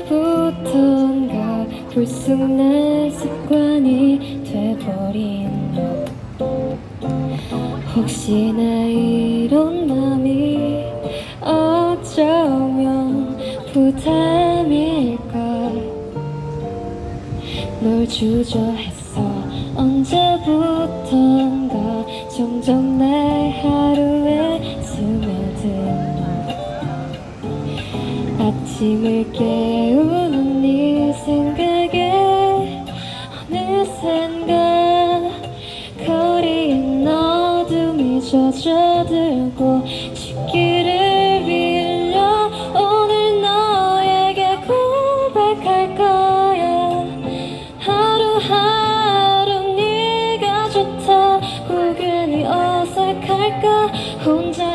언제부턴가? 불쑥 내 습관이 돼버린 너. 혹시나 이런 맘이 어쩌면 부담일까? 널 주저했어 언제부턴가 점점 내 하루 아침을 깨우는 네 생각에 어느샌가 거리에 어둠이 젖어들고 지기를 빌려 오늘 너에게 고백할 거야. 하루하루 네가 좋다고 괜히 네 어색할까? 혼자